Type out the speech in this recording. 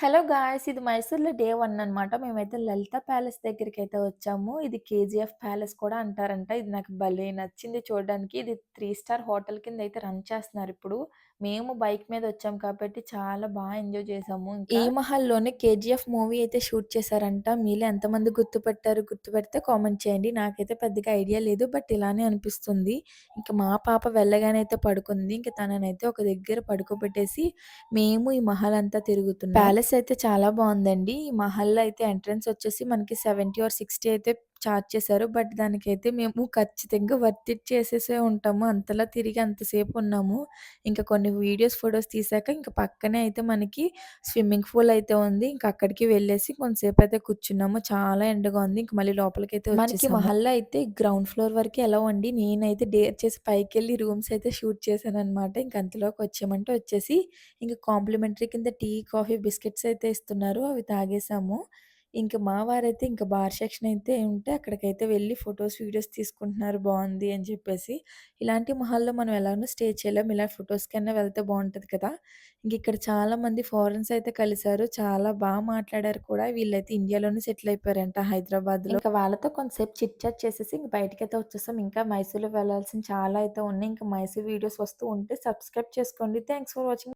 Hello guys! ఇది మైసూర్‌లో day 1 అనమాట. మేమైతే లలిత ప్యాలెస్ దగ్గరికైతే వచ్చాము. ఇది కేజీఎఫ్ ప్యాలెస్ కూడా అంటారంట. ఇది నాకు భలే నచ్చింది చూడడానికి. ఇది 3 స్టార్ హోటల్ కింద అయితే రన్ చేస్తున్నారిప్పుడు. మేము బైక్ మీద వచ్చాం కాబట్టి చాలా బా ఎంజాయ్ చేసాము. ఈ మహల్‌లోనే కేజీఎఫ్ మూవీ అయితే షూట్ చేశారంట. మీలో ఎంతమంది గుర్తుపట్టారు? గుర్తుపడితే కామెంట్ చేయండి. నాకైతే పెద్దగా ఐడియా లేదు. బట్ ఇలానే అనిపిస్తుంది. ఇంక మా పాప వెళ్ళగానే అయితే పడుకుంది. ఇంక తననైతే ఒక దగ్గర పడుకోబెట్టేసి మేము ఈ మహల్ అంతా తిరుగుతున్నాం. ప్యాలెస్ అయితే చాలా బావుందండి. ఈ మహల్‌లో అయితే ఎంట్రన్స్ వచ్చేసి మనకి 70 ఆర్ 60 అయితే చార్జ్ చేశారు. బట్ దానికైతే మేము ఖచ్చితంగా వర్త్ ఇట్ చేసేసే ఉంటాము. అంతలా తిరిగి అంతసేపు ఉన్నాము. ఇంకా కొన్ని వీడియోస్, ఫోటోస్ తీసాక ఇంక పక్కనే అయితే మనకి స్విమ్మింగ్ పూల్ అయితే ఉంది. ఇంక అక్కడికి వెళ్ళేసి కొంతసేపు అయితే కూర్చున్నాము. చాలా ఎండగా ఉంది. ఇంక మళ్ళీ లోపలికైతే మనకి వచ్చేసాము. మహల్‌లో అయితే గ్రౌండ్ ఫ్లోర్ వరకే ఎలౌ అండి. నేనైతే డేర్ చేసి పైకెళ్ళి రూమ్స్ అయితే షూట్ చేశాననమాట. ఇంక అంతలోకి వచ్చామంటే వచ్చేసి ఇంక కాంప్లిమెంటరీ కింద టీ, కాఫీ, బిస్కెట్స్ అయితే ఇస్తున్నారు. అవి తాగేసాము. ఇంకా మా వారైతే ఇంకా బార్ సెక్షన్ అయితే ఉంటే అక్కడికైతే వెళ్ళి ఫొటోస్ వీడియోస్ తీసుకుంటున్నారు బాగుంది అని చెప్పేసి. ఇలాంటి మహల్‌లో మనం ఎలాగైనా స్టే చేయలేం. ఇలా ఫోటోస్‌కన్నా వెళ్తే బాగుంటుంది కదా! ఇంక ఇక్కడ చాలామంది ఫారెన్స్ అయితే కలిశారు చాలా బాగా మాట్లాడారు కూడా. వీళ్ళైతే ఇండియాలోనే సెటిల్ అయిపోయారంట హైదరాబాద్‌లో. ఇంకా వాళ్ళతో కొంతసేపు చిట్ చాట్ చేసేసి ఇంక బయటకైతే వచ్చేసాం. ఇంకా మైసూర్‌లో వెళ్ళాల్సిన చాలా అయితే ఉన్నాయి. ఇంకా మైసూర్ వీడియోస్ వస్తూ ఉంటే సబ్స్క్రైబ్ చేసుకోండి. Thanks for watching.